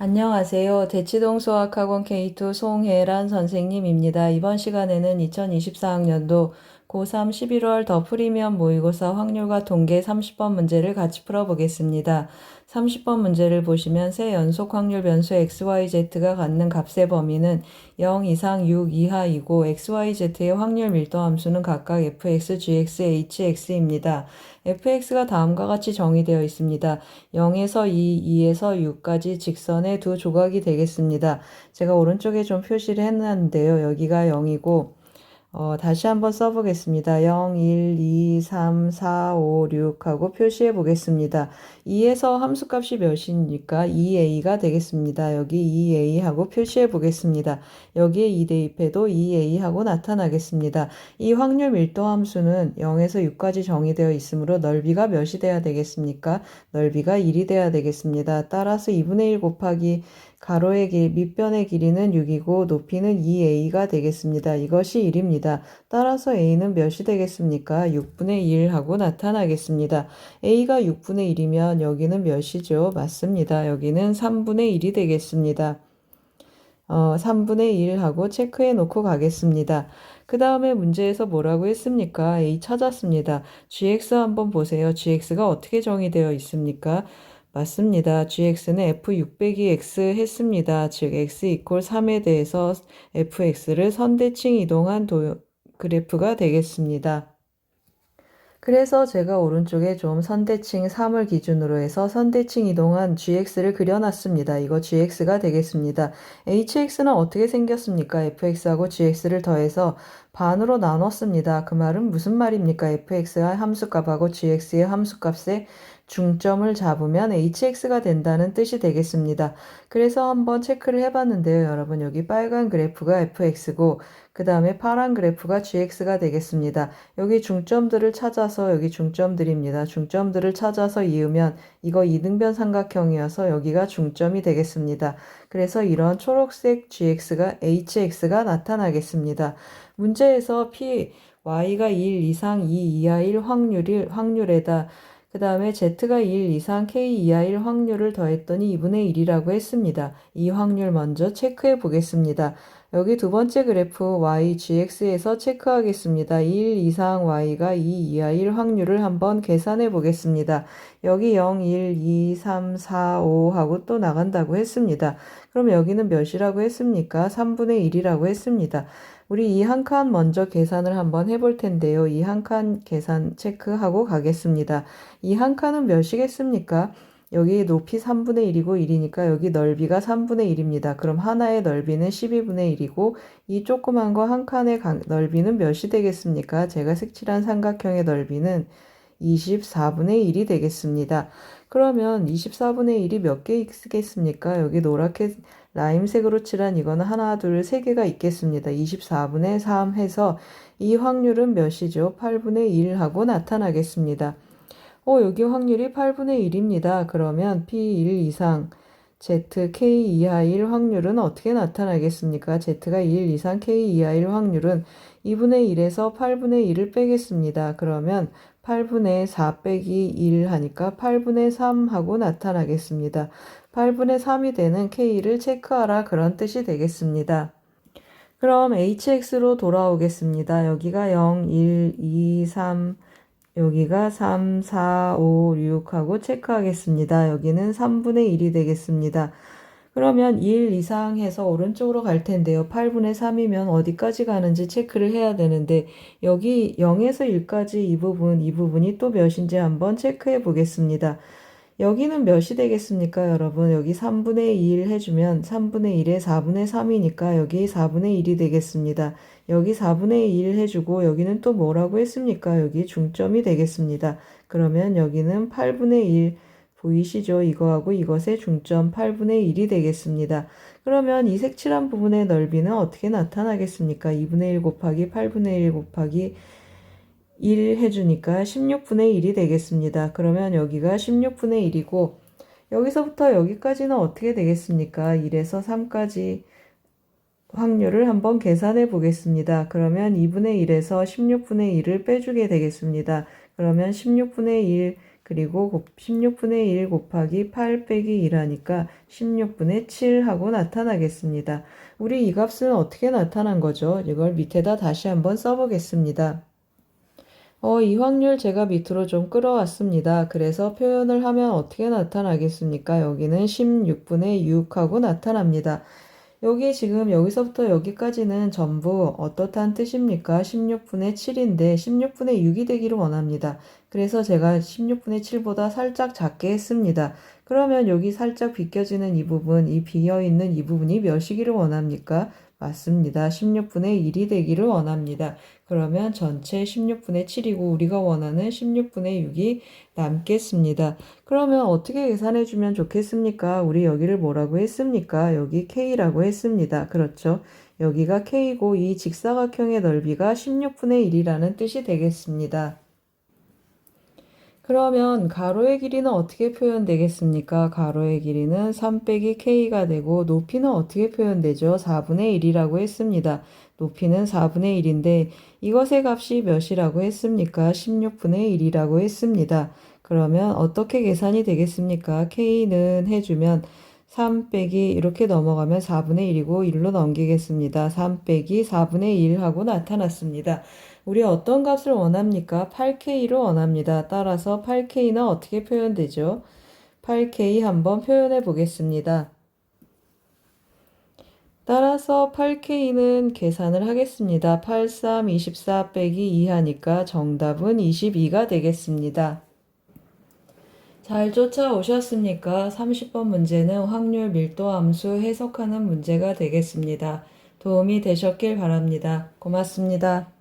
안녕하세요. 대치동 수학학원 K2 송혜란 선생님입니다. 이번 시간에는 2024학년도 고3 11월 더 프리미엄 모의고사 확률과 통계 30번 문제를 같이 풀어보겠습니다. 30번 문제를 보시면 세 연속 확률 변수 XYZ가 갖는 값의 범위는 0 이상 6 이하이고 XYZ의 확률 밀도 함수는 각각 fx, gx, hx입니다. fx가 다음과 같이 정의되어 있습니다. 0에서 2, 2에서 6까지 직선의 두 조각이 되겠습니다. 제가 오른쪽에 좀 표시를 했는데요. 여기가 0이고 어, 다시 한번 써보겠습니다. 0, 1, 2, 3, 4, 5, 6 하고 표시해 보겠습니다. 2에서 함수값이 몇이니까 2a가 되겠습니다. 여기 2a 하고 표시해 보겠습니다. 여기에 2 대입해도 2a 하고 나타나겠습니다. 이 확률 밀도 함수는 0에서 6까지 정의되어 있으므로 넓이가 몇이 돼야 되겠습니까? 넓이가 1이 돼야 되겠습니다. 따라서 2분의 1 곱하기 가로의 길, 밑변의 길이는 6이고 높이는 2a가 되겠습니다. 이것이 1입니다. 따라서 a는 몇이 되겠습니까? 6분의 1 하고 나타나겠습니다. a가 6분의 1이면 여기는 몇이죠? 맞습니다. 여기는 3분의 1이 되겠습니다. 어, 3분의 1 하고 체크해 놓고 가겠습니다. 그 다음에 문제에서 뭐라고 했습니까? A 찾았습니다. gx 한번 보세요. gx가 어떻게 정의되어 있습니까? 맞습니다. gx는 f 600이 x 했습니다. 즉 x 이퀄 3에 대해서 fx를 선대칭 이동한 도, 그래프가 되겠습니다. 그래서 제가 오른쪽에 좀 선대칭 3을 기준으로 해서 선대칭 이동한 gx를 그려놨습니다. 이거 gx가 되겠습니다. hx는 어떻게 생겼습니까? fx하고 gx를 더해서 반으로 나눴습니다. 그 말은 무슨 말입니까? fx의 함수값하고 gx의 함수값의 중점을 잡으면 hx가 된다는 뜻이 되겠습니다. 그래서 한번 체크를 해봤는데요. 여러분 여기 빨간 그래프가 fx고 그 다음에 파란 그래프가 gx가 되겠습니다. 여기 중점들을 찾아서 여기 중점들입니다. 중점들을 찾아서 이으면 이거 이등변 삼각형이어서 여기가 중점이 되겠습니다. 그래서 이런 초록색 gx가 hx가 나타나겠습니다. 문제에서 p y가 1 이상 2 이하 1 확률이 확률에다 그 다음에 z가 1 이상 k 이하 1 확률을 더했더니 2분의 1이라고 했습니다. 이 확률 먼저 체크해 보겠습니다. 여기 두 번째 그래프 y, gx에서 체크하겠습니다. 1 이상 y가 2 이하 1 확률을 한번 계산해 보겠습니다. 여기 0, 1, 2, 3, 4, 5 하고 또 나간다고 했습니다. 그럼 여기는 몇이라고 했습니까? 3분의 1이라고 했습니다. 우리 이 한 칸 먼저 계산을 한번 해볼 텐데요. 이 한 칸 계산 체크하고 가겠습니다. 이 한 칸은 몇이겠습니까? 여기 높이 3분의 1이고 1이니까 여기 넓이가 3분의 1입니다. 그럼 하나의 넓이는 12분의 1이고 이 조그만 거 한 칸의 넓이는 몇이 되겠습니까? 제가 색칠한 삼각형의 넓이는 24분의 1이 되겠습니다. 그러면 24분의 1이 몇 개 있겠습니까? 여기 노랗게 라임색으로 칠한 이거는 하나, 둘, 세 개가 있겠습니다. 24분의 3 해서 이 확률은 몇이죠? 8분의 1 하고 나타나겠습니다. 어, 여기 확률이 8분의 1입니다. 그러면 P1 이상 Z, K 이하 1 확률은 어떻게 나타나겠습니까? Z가 1 이상 K 이하 1 확률은 2분의 1에서 8분의 1을 빼겠습니다. 그러면 8분의 4 빼기 1 하니까 8분의 3 하고 나타나겠습니다. 8분의 3이 되는 K를 체크하라 그런 뜻이 되겠습니다. 그럼 HX로 돌아오겠습니다. 여기가 0, 1, 2, 3, 여기가 3, 4, 5, 6 하고 체크하겠습니다. 여기는 3분의 1이 되겠습니다. 그러면 1 이상 해서 오른쪽으로 갈 텐데요. 8분의 3이면 어디까지 가는지 체크를 해야 되는데 여기 0에서 1까지 이 부분, 이 부분이 또 몇인지 한번 체크해 보겠습니다. 여기는 몇이 되겠습니까, 여러분? 여기 3분의 1 해주면 3분의 1에 4분의 3이니까 여기 4분의 1이 되겠습니다. 여기 4분의 1 해주고 여기는 또 뭐라고 했습니까? 여기 중점이 되겠습니다. 그러면 여기는 8분의 1 보이시죠? 이거하고 이것의 중점 8분의 1이 되겠습니다. 그러면 이 색칠한 부분의 넓이는 어떻게 나타나겠습니까? 2분의 1 곱하기 8분의 1 곱하기 1 해주니까 16분의 1이 되겠습니다. 그러면 여기가 16분의 1이고 여기서부터 여기까지는 어떻게 되겠습니까? 1에서 3까지 확률을 한번 계산해 보겠습니다. 그러면 2분의 1에서 16분의 1을 빼주게 되겠습니다. 그러면 16분의 1, 그리고 16분의 1 곱하기 8 빼기 1 하니까 16분의 7 하고 나타나겠습니다. 우리 이 값은 어떻게 나타난 거죠? 이걸 밑에다 다시 한번 써보겠습니다. 어, 이 확률 제가 밑으로 좀 끌어왔습니다. 그래서 표현을 하면 어떻게 나타나겠습니까? 여기는 16분의 6하고 나타납니다. 여기 지금 여기서부터 여기까지는 전부 어떻다는 뜻입니까? 16분의 7인데 16분의 6이 되기를 원합니다. 그래서 제가 16분의 7보다 살짝 작게 했습니다. 그러면 여기 살짝 비껴지는 이 부분, 이 비어있는 이 부분이 몇이기를 원합니까? 맞습니다. 16분의 1이 되기를 원합니다. 그러면 전체 16분의 7이고 우리가 원하는 16분의 6이 남겠습니다. 그러면 어떻게 계산해 주면 좋겠습니까? 우리 여기를 뭐라고 했습니까? 여기 K라고 했습니다. 그렇죠? 여기가 K고 이 직사각형의 넓이가 16분의 1이라는 뜻이 되겠습니다. 그러면 가로의 길이는 어떻게 표현되겠습니까? 가로의 길이는 3 빼기 K가 되고 높이는 어떻게 표현되죠? 4분의 1이라고 했습니다. 높이는 4분의 1인데 이것의 값이 몇이라고 했습니까? 16분의 1이라고 했습니다. 그러면 어떻게 계산이 되겠습니까? K는 해주면 3 빼기 이렇게 넘어가면 4분의 1이고 1로 넘기겠습니다. 3 빼기 4분의 1 하고 나타났습니다. 우리 어떤 값을 원합니까? 8K로 원합니다. 따라서 8K는 어떻게 표현되죠? 8K 한번 표현해 보겠습니다. 따라서 8K는 계산을 하겠습니다. 8, 3, 24 빼기 2 하니까 정답은 22가 되겠습니다. 잘 쫓아오셨습니까? 30번 문제는 확률 밀도 함수 해석하는 문제가 되겠습니다. 도움이 되셨길 바랍니다. 고맙습니다.